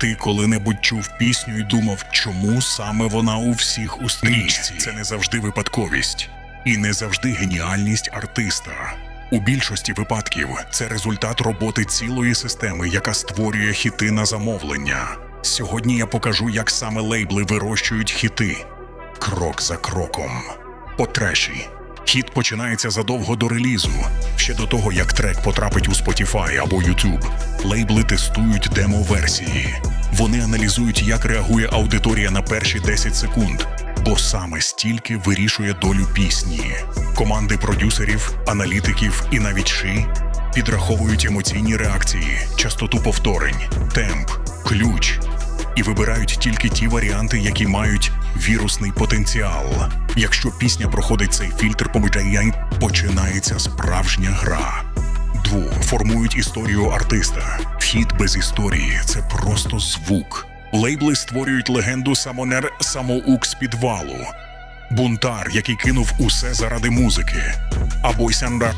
Ти коли-небудь чув пісню і думав, чому саме вона у всіх у стрічці? Це не завжди випадковість і не завжди геніальність артиста. У більшості випадків це результат роботи цілої системи, яка створює хіти на замовлення. Сьогодні я покажу, як саме лейбли вирощують хіти крок за кроком. По треші. Хіт починається задовго до релізу, ще до того, як трек потрапить у Spotify або YouTube. Лейбли тестують демо-версії. Вони аналізують, як реагує аудиторія на перші 10 секунд, бо саме стільки вирішує долю пісні. Команди продюсерів, аналітиків і навіть ши підраховують емоційні реакції, частоту повторень, темп, ключ і вибирають тільки ті варіанти, які мають вірусний потенціал. Якщо пісня проходить цей фільтр помічає, починається справжня гра. Дву формують історію артиста. Вхід без історії це просто звук. Лейбли створюють легенду самонер самоук з підвалу. Бунтар, який кинув усе заради музики, або Сянра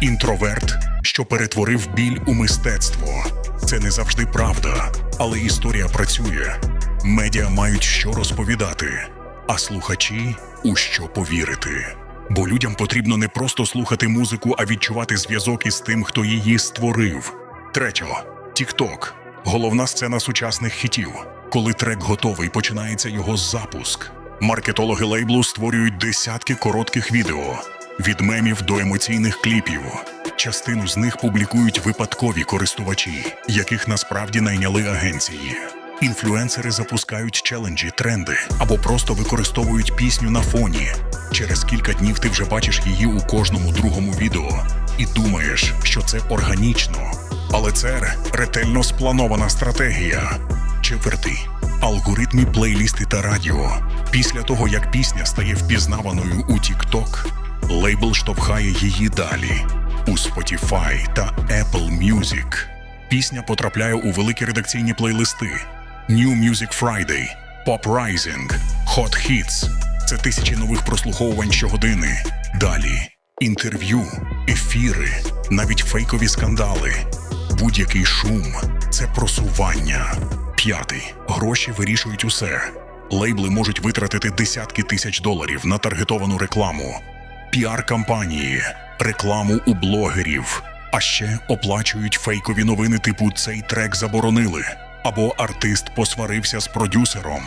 інтроверт, що перетворив біль у мистецтво. Це не завжди правда, але історія працює. Медіа мають що розповідати, а слухачі у що повірити. Бо людям потрібно не просто слухати музику, а відчувати зв'язок із тим, хто її створив. Третьо TikTok – головна сцена сучасних хітів. Коли трек готовий, починається його запуск. Маркетологи лейблу створюють десятки коротких відео від мемів до емоційних кліпів. Частину з них публікують випадкові користувачі, яких насправді найняли агенції. Інфлюенсери запускають челенджі, тренди або просто використовують пісню на фоні. Через кілька днів ти вже бачиш її у кожному другому відео і думаєш, що це органічно. Але це ретельно спланована стратегія. Четвертий алгоритмі плейлісти та радіо. Після того, як пісня стає впізнаваною у TikTok, лейбл штовхає її далі у Spotify та Apple Music. Пісня потрапляє у великі редакційні плейлисти New Music Friday, Pop Rising, Hot Hits. Це тисячі нових прослуховувань щогодини. Далі інтерв'ю, ефіри, навіть фейкові скандали. Будь-який шум це просування. П'ятий гроші вирішують усе. Лейбли можуть витратити десятки тисяч доларів на таргетовану рекламу, піар-кампанії, рекламу у блогерів, а ще оплачують фейкові новини, типу цей трек заборонили, або артист посварився з продюсером.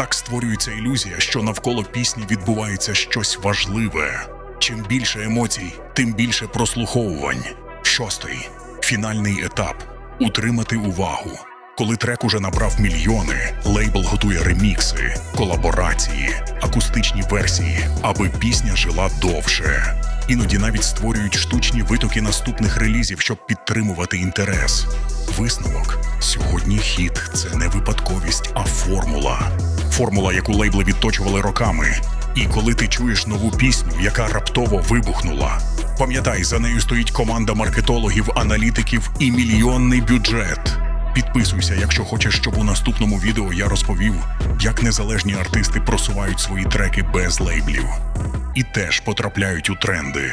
Так створюється ілюзія, що навколо пісні відбувається щось важливе. Чим більше емоцій, тим більше прослуховувань. Шостий фінальний етап утримати увагу. Коли трек уже набрав мільйони, лейбл готує ремікси, колаборації, акустичні версії, аби пісня жила довше. Іноді навіть створюють штучні витоки наступних релізів, щоб підтримувати інтерес. Висновок сьогодні хіт це не випадковість, а формула. Формула, яку лейбли відточували роками. І коли ти чуєш нову пісню, яка раптово вибухнула, пам'ятай, за нею стоїть команда маркетологів, аналітиків і мільйонний бюджет. Підписуйся, якщо хочеш, щоб у наступному відео я розповів, як незалежні артисти просувають свої треки без лейблів і теж потрапляють у тренди.